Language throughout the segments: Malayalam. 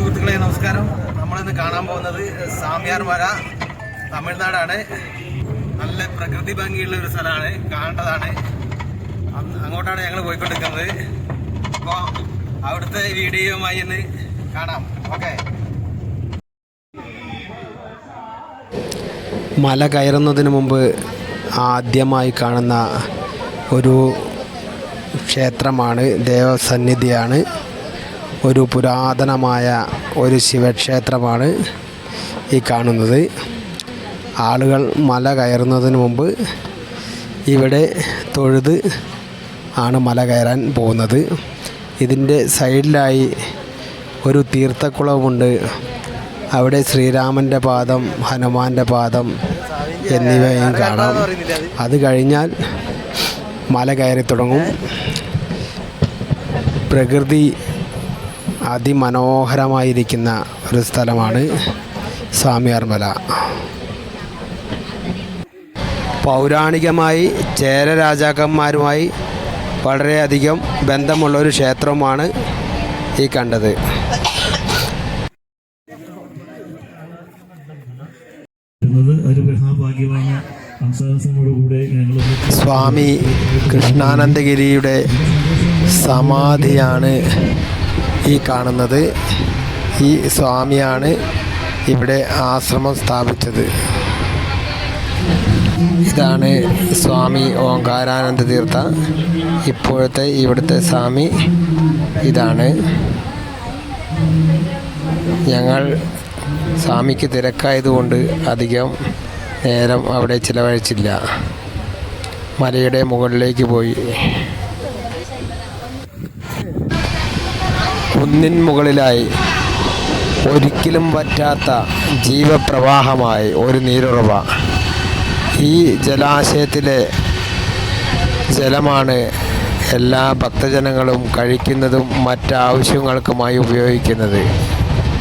സുഹൃത്തുക്കളെ നമസ്കാരം. നമ്മളിന്ന് കാണാൻ പോകുന്നത് സാമ്യാർ മല തമിഴ്നാടാണ്. നല്ല പ്രകൃതി ഭംഗിയുള്ള ഒരു സ്ഥലമാണ്. കാണേണ്ടതാണ്. അങ്ങോട്ടാണ് ഞങ്ങൾ പോയിക്കൊണ്ടിരിക്കുന്നത്. അപ്പോൾ അവിടുത്തെ വീഡിയോയുമായി ഇന്ന് കാണാം. ഓക്കെ. മല കയറുന്നതിന് മുമ്പ് ആദ്യമായി കാണുന്ന ഒരു ക്ഷേത്രമാണ് ദേവസന്നിധിയാണ്. ഒരു പുരാതനമായ ഒരു ശിവക്ഷേത്രമാണ് ഈ കാണുന്നത്. ആളുകൾ മല കയറുന്നതിന് മുമ്പ് ഇവിടെ തൊഴുത് ആണ് മല കയറാൻ പോകുന്നത്. ഇതിന്റെ സൈഡിലായി ഒരു തീർത്ഥക്കുളവുമുണ്ട്. അവിടെ ശ്രീരാമന്റെ പാദം ഹനുമാന്റെ പാദം എന്നിവയും കാണാം. അത് കഴിഞ്ഞാൽ മല കയറി തുടങ്ങും. പ്രകൃതി അതിമനോഹരമായിരിക്കുന്ന ഒരു സ്ഥലമാണ് സ്വാമിയാർമല. പൗരാണികമായി ചേര രാജാക്കന്മാരുമായി വളരെയധികം ബന്ധമുള്ള ഒരു ക്ഷേത്രമാണ് ഈ കണ്ടത്. സ്വാമി കൃഷ്ണാനന്ദഗിരിയുടെ സമാധിയാണ്. ഈ കാണുന്നത് ഈ സ്വാമിയാണ് ഇവിടെ ആശ്രമം സ്ഥാപിച്ചത്. ഇതാണ് സ്വാമി ഓങ്കാരാനന്ദ തീർത്ഥ. ഇപ്പോഴത്തെ ഇവിടുത്തെ സ്വാമി ഇതാണ്. ഞങ്ങൾ സ്വാമിക്ക് തിരക്കായതുകൊണ്ട് അധികം നേരം അവിടെ ചിലവഴിച്ചില്ല. മലയുടെ മുകളിലേക്ക് പോയി. കുന്നിൻ മുകളിലായി ഒരിക്കലും വറ്റാത്ത ജീവപ്രവാഹമായി ഒരു നീരുറവ. ഈ ജലാശയത്തിലെ ജലമാണ് എല്ലാ ഭക്തജനങ്ങളും കഴിക്കുന്നതും മറ്റാവശ്യങ്ങൾക്കുമായി ഉപയോഗിക്കുന്നത്.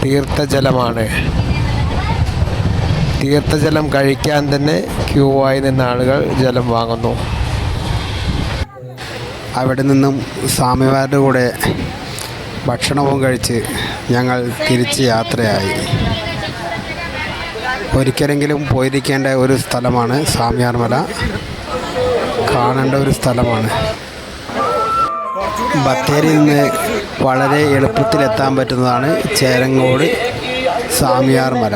തീർത്ഥജലമാണ്. തീർത്ഥജലം കഴിക്കാൻ തന്നെ ക്യൂ ആയി നിന്ന ആളുകൾ ജലം വാങ്ങുന്നു. അവിടെ നിന്നും സ്വാമിമാരുടെ കൂടെ ഭക്ഷണവും കഴിച്ച് ഞങ്ങൾ തിരിച്ച് യാത്രയായി. ഒരിക്കലെങ്കിലും പോയിരിക്കേണ്ട ഒരു സ്ഥലമാണ് സ്വാമിയാർമല. കാണേണ്ട ഒരു സ്ഥലമാണ്. ബത്തേരിയിൽ നിന്ന് വളരെ എളുപ്പത്തിലെത്താൻ പറ്റുന്നതാണ് ചേരങ്ങോട് സ്വാമിയാർ മല